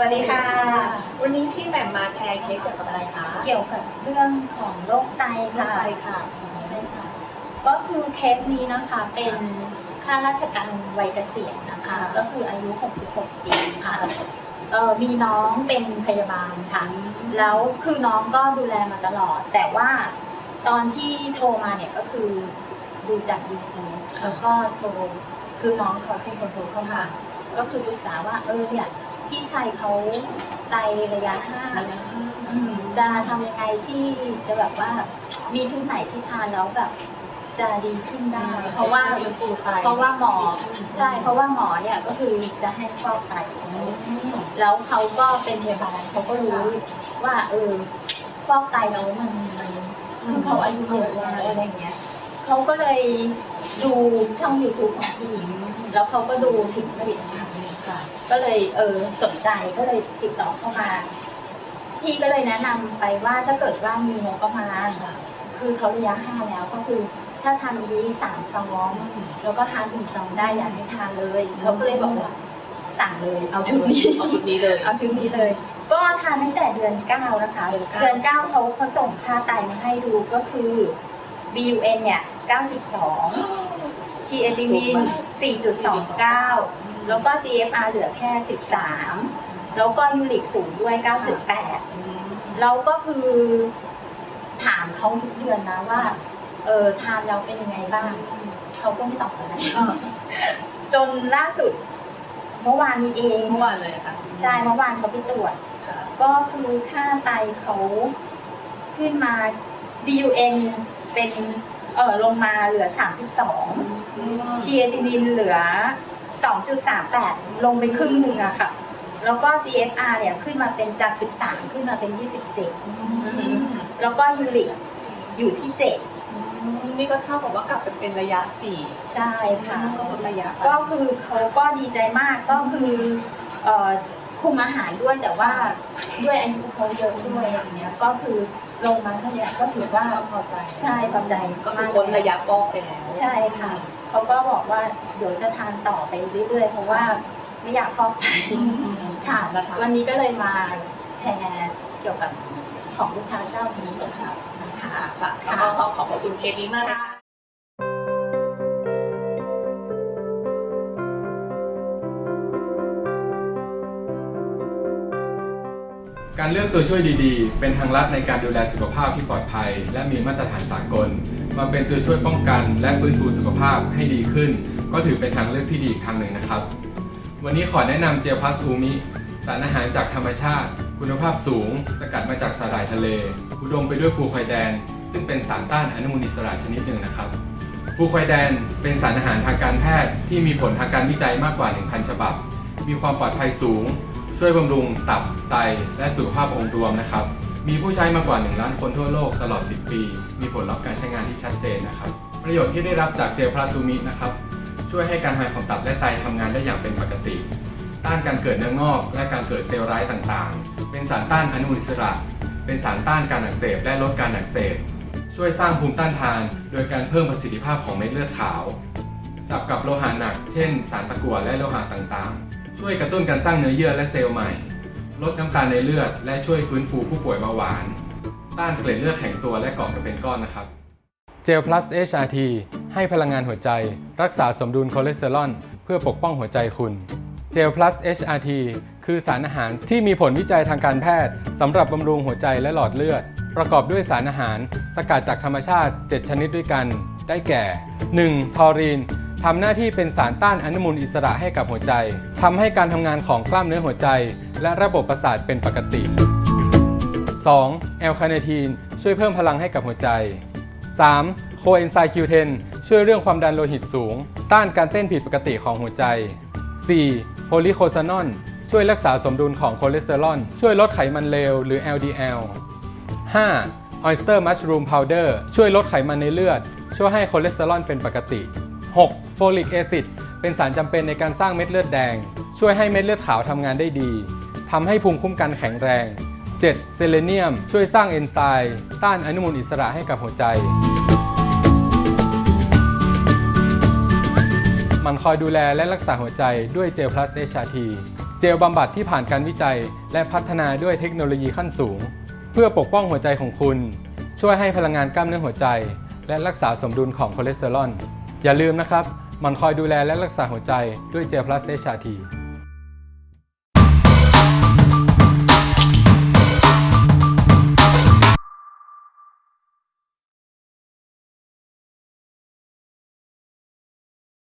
วัสดีค่ะ วันนี้พี่แหม่มมาแชร์เคสเกี่ยวกับอะไรคะ เกี่ยวกับเรื่องของโรคไตเรื่องค่ะอะไรค่ะใช่ค่ะ ก็คือเคสนี้นะคะเป็นข้าราชการวัยเกษียณนะคะ ก็คืออายุ 66 ปีค่ะเออมีน้องเป็นพยาบาลค่ะ แล้วคือน้องก็ดูแลมาตลอด แต่ว่าตอนที่โทรมาเนี่ยก็คือดูจาก YouTube ค่ะแล้วก็โทรคือน้องเขาเป็นคนโทรเข้ามาค่ะก็คือปรึกษาว่าเออเนี่ย พี่ชายเขาไตระยะห้าอืมจะทำยังไงที่จะแบบว่ามีชุดไหนที่ทานแล้วแบบ จะดีขึ้นได้ เพราะว่าเป็นปูไตเพราะว่าหมอใช่ เพราะว่าหมอเนี่ยก็คือจะให้ฟอกไต แล้วเขาก็เป็นพยาบาลเขาก็รู้ว่า เออฟอกไตแล้วมันมันคือเขาอายุเยอะแล้วอะไรเงี้ยเขาก็เลยดูช่อง YouTube ของพี่หญิงแล้วเขาก็ดูถึงผลิตภัณฑ์ค่ะ ก็เลยเออสนใจก็เลยติดต่อเข้ามา พี่ก็เลยแนะนำไปว่าถ้าเกิดว่ามีงบประมาณคือเขาระยะห้าแล้วก็คือ ถ้าทานนี้สามซองแล้วก็ทานถึงซองได้อยากให้ทานเลยเขาก็เลยบอกว่าสั่งเลยเอาชุดนี้ เอาชุดนี้เลย เอาชุดนี้เลย ก็ทานตั้งแต่เดือนเก้านะคะ เดือนเก้า เดือนเก้าเขาเขาส่งค่าไตมาให้ดูก็คือ BUN เนี่ย92 t ีเอติมิน4.29 แล้วก็ GFR เหลือแค่ 13 แล้วก็ยูริกสูงด้วย 9.8แล้วก็คือถามเขาทุกเดือนนะว่า เออทานแล้วเป็นยังไงบ้าง เขาก็ไม่ตอบอะไรจนล่าสุดเมื่อวานนี้เองเมื่อวานเลยค่ะ ใช่เมื่อวานเขาไปตรวจค่ะก็คือค่าไตเขาขึ้นมา BUN เป็นเออลงมาเหลือ 32ทีเอตินินเหลือ 2.38 ลงไปครึ่งหนึ่งอะค่ะ แล้วก็ GFR เนี่ยขึ้นมาเป็นจาก 13 ขึ้นมาเป็น 27 แล้วก็ยูริกอยู่ที่นี่ก็เท่ากับว่ากลับไปเป็นระยะสี่7ใช่ค่ะก็ลดระยะ ก็คือเขาก็ดีใจมากก็คือเอ่อ คุมอาหารด้วยแต่ว่าด้วยอายุเขาเยอะด้วยอย่างเงี้ยก็คือลงมาเท่าเนี้ยก็ถือว่าก็พอใจใช่พอใจก็คือพ้นระยะฟอกไปแล้วใช่ค่ะเขาก็บอกว่าเดี๋ยวจะทานต่อไปเรื่อยๆ เพราะว่าไม่อยากฟอกไตอืมค่ะนะคะวันนี้ก็เลยมาแชร์เกี่ยวกับของลูกค้าเจ้านี้ค่ะนะคะค่ะแล้วก็ขอขอบคุณเคสนี้มากเลย การเลือกตัวช่วยดีๆ เป็นทางลัดในการดูแลสุขภาพที่ปลอดภัย และมีมาตรฐานสากล มาเป็นตัวช่วยป้องกัน และฟื้นฟูสุขภาพให้ดีขึ้น ก็ถือเป็นทางเลือกที่ดีอีกทางหนึ่งนะครับ วันนี้ขอแนะนำเจลพัสอูมิ สารอาหารจากธรรมชาติ คุณภาพสูง สกัดมาจากสาหร่ายทะเล อุดมไปด้วยฟลูไคแดน ซึ่งเป็นสารต้านอนุมูลอิสระชนิดหนึ่งนะครับฟลูไคแดนเป็นสารอาหารทางการแพทย์ที่มีผลทางการวิจัยมากกว่า 1,000 ฉบับ มีความปลอดภัยสูง ช่วยบำรุงตับไต และสุขภาพองค์รวมนะครับ มีผู้ใช้มากกว่า 1 ล้านคนทั่วโลกตลอด 10 ปี มีผลลัพธ์การใช้งานที่ชัดเจนนะครับ ประโยชน์ที่ได้รับจากเจลพลาซูมินะครับ ช่วยให้การทำงานของตับและไตทำงานได้อย่างเป็นปกติ ต้านการเกิดเนื้องอก และการเกิดเซลล์ร้ายต่างๆ เป็นสารต้านอนุมูลอิสระ เป็นสารต้านการอักเสบและลดการอักเสบ ช่วยสร้างภูมิต้านทาน โดยการเพิ่มประสิทธิภาพของเม็ดเลือดขาว จับกับโลหะหนัก เช่น สารตะกั่วและโลหะต่างๆ ช่วยกระตุ้นการสร้างเนื้อเยื่อและเซลล์ใหม่ ลดน้ำตาลในเลือด และช่วยฟื้นฟูผู้ป่วยเบาหวาน ต้านเกล็ดเลือดแข็งตัวและก่อกันเป็นก้อนนะครับ เจล plus HRT ให้พลังงานหัวใจ รักษาสมดุลคอเลสเตอรอลเพื่อปกป้องหัวใจคุณเจล plus HRT คือสารอาหารที่มีผลวิจัยทางการแพทย์สำหรับบำรุงหัวใจและหลอดเลือด ประกอบด้วยสารอาหาร สกัดจากธรรมชาติ 7 ชนิดด้วยกัน ได้แก่ 1. ทอรีน ทำหน้าที่เป็นสารต้านอนุมูลอิสระให้กับหัวใจทำให้การทำงานของกล้ามเนื้อหัวใจ และระบบประสาทเป็นปกติ 2. แอลคาเนทีนช่วยเพิ่มพลังให้กับหัวใจ 3. โคเอนไซม์ Q10 ช่วยเรื่องความดันโลหิตสูง ต้านการเต้นผิดปกติของหัวใจ 4. โพลีโคซานอนช่วยรักษาสมดุลของคอเลสเตอรอล ช่วยลดไขมันเลวหรือ LDL 5. Oyster Mushroom Powder ช่วยลดไขมันในเลือด ช่วยให้คอเลสเตอรอลเป็นปกติ 6. โฟลิกแอซิดเป็นสารจำเป็นในการสร้างเม็ดเลือดแดง ช่วยให้เม็ดเลือดขาวทำงานได้ดีทำให้ภูมิคุ้มกันแข็งแรง 7. เซเลเนียม ช่วยสร้างเอนไซม์ต้านอนุมูลอิสระให้กับหัวใจ มันคอยดูแลและรักษาหัวใจด้วยเจลพลัสเอชาทีเจลบำบัดที่ผ่านการวิจัย และพัฒนาด้วยเทคโนโลยีขั้นสูง เพื่อปกป้องหัวใจของคุณ ช่วยให้พลังงานกล้ามเนื้อหัวใจ และรักษาสมดุลของคอเลสเตอรอล อย่าลืมนะครับมันคอยดูแลและรักษาหัวใจด้วยเจลพลัสเอชาที